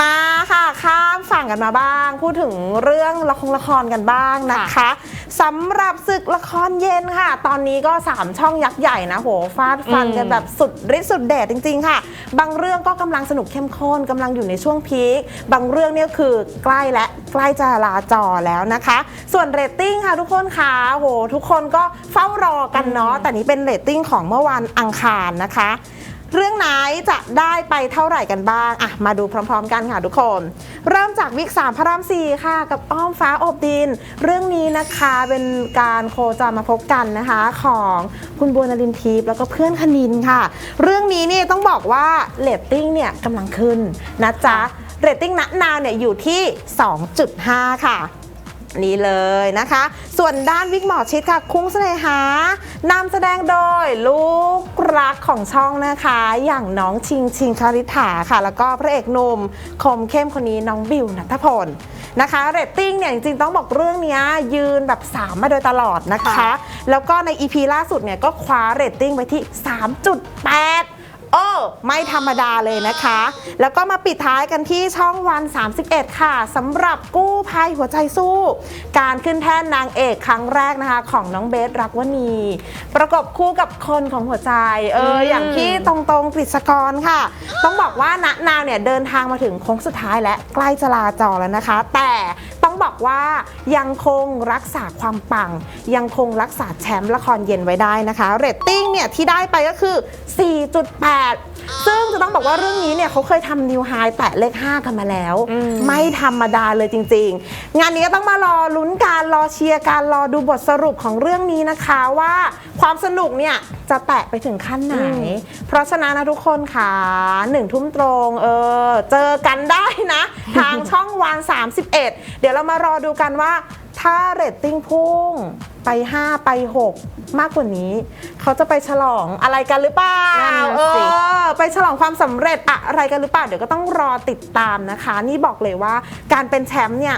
มาค่ะข้ามฝั่งกันมาบ้าง พูดถึงเรื่องละครละครกันบ้างนะคะสำหรับศึกละครเย็นค่ะ ตอนนี้ก็ 3 ช่องยักษ์ใหญ่นะโหฟาดฟันกันแบบสุดฤทธิ์สุดเดชจริง ๆ ค่ะ บางเรื่องก็กำลังสนุกเข้มข้นกำลังอยู่ในช่วงพีคบางเรื่องเนี่ยคือใกล้และใกล้จะลาจอแล้วนะคะ ส่วนเรตติ้งค่ะทุกคนค่ะโหทุกคนก็เฝ้ารอกันเนาะแต่นี้เป็นเรตติ้งของเมื่อวันอังคารนะคะ เรื่องไหนจะได้ไปเท่าไหร่กันบ้างอะมาดูพร้อม ๆ กันค่ะทุกคน เริ่มจากวิกสามพระรามสี่ค่ะ กับอ้อมฟ้าอบดิน เรื่องนี้นะคะเป็นการโคจรมาพบกันนะคะของคุณบัวนลินทิพย์แล้วก็เพื่อนคณินค่ะ เรื่องนี้เนี่ยต้องบอกว่าเรตติ้งเนี่ยกำลังขึ้นนะจ๊ะเรตติ้งณนาวเนี่ยอยู่ที่ 2.5 ค่ะนี่เลยนะคะ ส่วนด้านวิกหมอชิดค่ะ คุ้งเสน่หานำแสดงโดยลูก รักของช่องนะคะ อย่างน้องชิงชิงคาริฐาค่ะ แล้วก็พระเอกหนุ่มคมเข้มคนนี้น้องบิวนัทพลนะคะเรตติ้งเนี่ยจริงๆต้องบอกเรื่องเนี้ยยืนแบบ 3 มาโดยตลอดนะคะค่ะแล้วก็ใน EP ล่าสุดเนี่ยก็คว้าเรตติ้งไปที่ 3.8 โอ้ไม่ธรรมดาเลยนะคะ แล้วก็มาปิดท้ายกันที่ช่องวัน 31 ค่ะสำหรับกู้ภัยหัวใจสู้ การขึ้นแท่นนางเอกครั้งแรกนะคะ ของน้องเบสรักวณี ประกบคู่กับคนของหัวใจ เออมอย่างที่ตรงตรงๆกฤษกรค่ะ ต้องบอกว่าณนาวเนี่ยเดินทางมาถึงโค้งสุดท้ายและใกล้จะลาจอแล้วนะคะ แต่ ต้องบอกว่ายังคงรักษาความปัง ยังคงรักษาแชมป์ละครเย็นไว้ได้นะคะ เรตติ้งเนี่ยที่ได้ไปก็คือ 4.8 ซึ่งจะต้องบอกว่าเรื่องนี้เนี่ยเขาเคยทำนิวไฮแตะเลข 5 กันมาแล้วอืมไม่ธรรมดาเลยจริง ๆ งานนี้ก็ต้องมารอลุ้นการรอเชียร์การรอดูบทสรุปของเรื่องนี้นะคะว่าความสนุกเนี่ยจะแตะไปถึงขั้นไหน เพราะฉะนั้นนะทุกคนค่ะหนึ่งทุ่มตรง เออ เจอกันได้นะ ทางช่องวัน 31 เดี๋ยวเรามารอดูกันว่า ถ้าเรตติ้งพุ่งไป 5 ไป 6 มากกว่านี้ เขาจะไปฉลองอะไรกันหรือเปล่านั่นน่ะเอสิอไปฉลองความสำเร็จอะไรกันหรือเปล่า เดี๋ยวก็ต้องรอติดตามนะคะ นี่บอกเลยว่าการเป็นแชมป์เนี่ย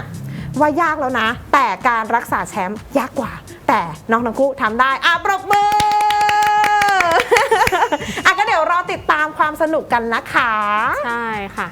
ว่ายากแล้วนะ แต่การรักษาแชมป์ยากกว่า แต่น้องทั้งคู่ทำได้อะปรบมืออะก็เดี๋ยวรอติดตามความสนุกกันนะคะ ใช่ค่ะ